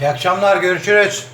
İyi akşamlar, görüşürüz.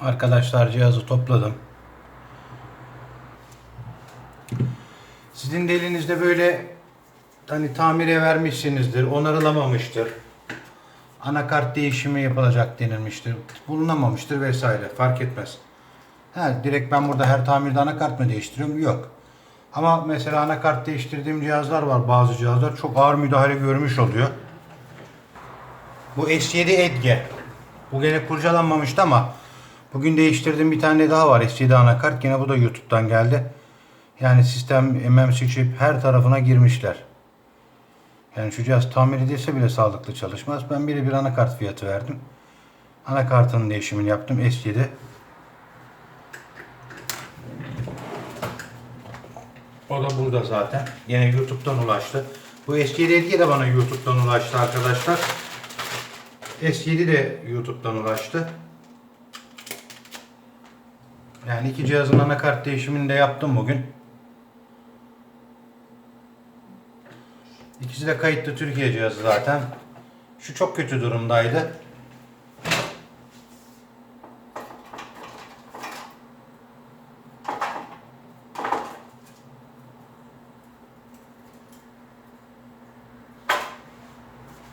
Arkadaşlar cihazı topladım. Sizin de elinizde böyle hani tamire vermişsinizdir, onarılamamıştır. Anakart değişimi yapılacak denilmiştir. Bulunamamıştır vesaire. Fark etmez. Ha, direkt ben burada her tamirde anakart mı değiştiriyorum? Yok. Ama mesela anakart değiştirdiğim cihazlar var. Bazı cihazlar çok ağır müdahale görmüş oluyor. Bu S7 Edge. Bu gene kurcalanmamıştı ama bugün değiştirdiğim bir tane daha var. S7 anakart. Gene bu da YouTube'dan geldi. Yani sistem MMC chip her tarafına girmişler. Yani şu cihaz tamir edilse bile sağlıklı çalışmaz. Ben birebir anakart fiyatı verdim. Anakartının değişimini yaptım. S7. O da burada zaten. Yine YouTube'dan ulaştı. Bu S7 Edge de bana YouTube'dan ulaştı arkadaşlar. S7 de YouTube'dan ulaştı. Yani iki cihazın anakart değişimini de yaptım bugün. İkisi de kayıtlı Türkiye cihazı zaten. Şu çok kötü durumdaydı.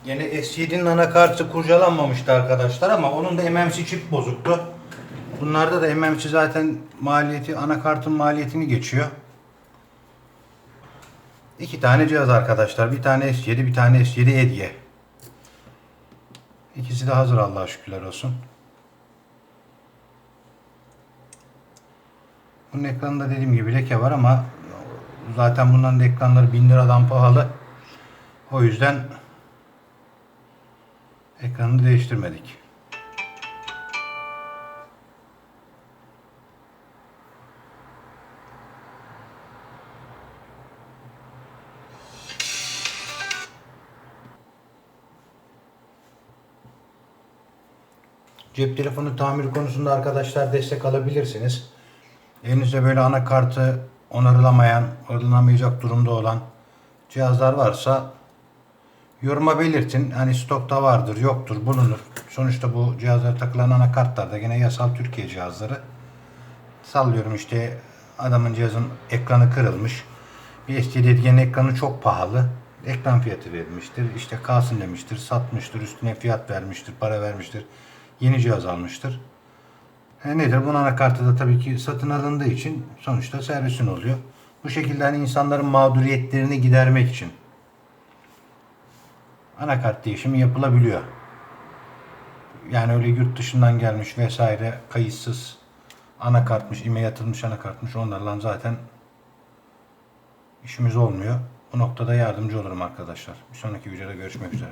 Yine S7'nin anakartı kurcalanmamıştı arkadaşlar ama onun da MMC çip bozuktu. Bunlarda da MMC zaten maliyeti anakartın maliyetini geçiyor. İki tane cihaz arkadaşlar. Bir tane S7, bir tane S7 Edge. İkisi de hazır Allah'a şükürler olsun. Bunun ekranında dediğim gibi leke var ama zaten bunların da ekranları 1000 liradan pahalı. O yüzden ekranını değiştirmedik. Cep telefonu tamir konusunda arkadaşlar destek alabilirsiniz. Elinizde böyle anakartı onarılamayan, onarılamayacak durumda olan cihazlar varsa yoruma belirtin. Hani stokta vardır, yoktur, bulunur. Sonuçta bu cihazlara takılan anakartlar da gene yasal Türkiye cihazları. Sallıyorum işte adamın cihazın ekranı kırılmış. Bir SD dediğin ekranı çok pahalı. Ekran fiyatı verilmiştir. İşte kalsın demiştir, satmıştır, üstüne fiyat vermiştir, para vermiştir. Yeni cihaz almıştır. E nedir? Bunun anakartı da tabii ki satın alındığı için sonuçta servisin oluyor. Bu şekilde hani insanların mağduriyetlerini gidermek için anakart değişimi yapılabiliyor. Yani öyle yurt dışından gelmiş vesaire kayıtsız anakartmış, ime yatılmış anakartmış onlarla zaten işimiz olmuyor. Bu noktada yardımcı olurum arkadaşlar. Bir sonraki videoda görüşmek üzere.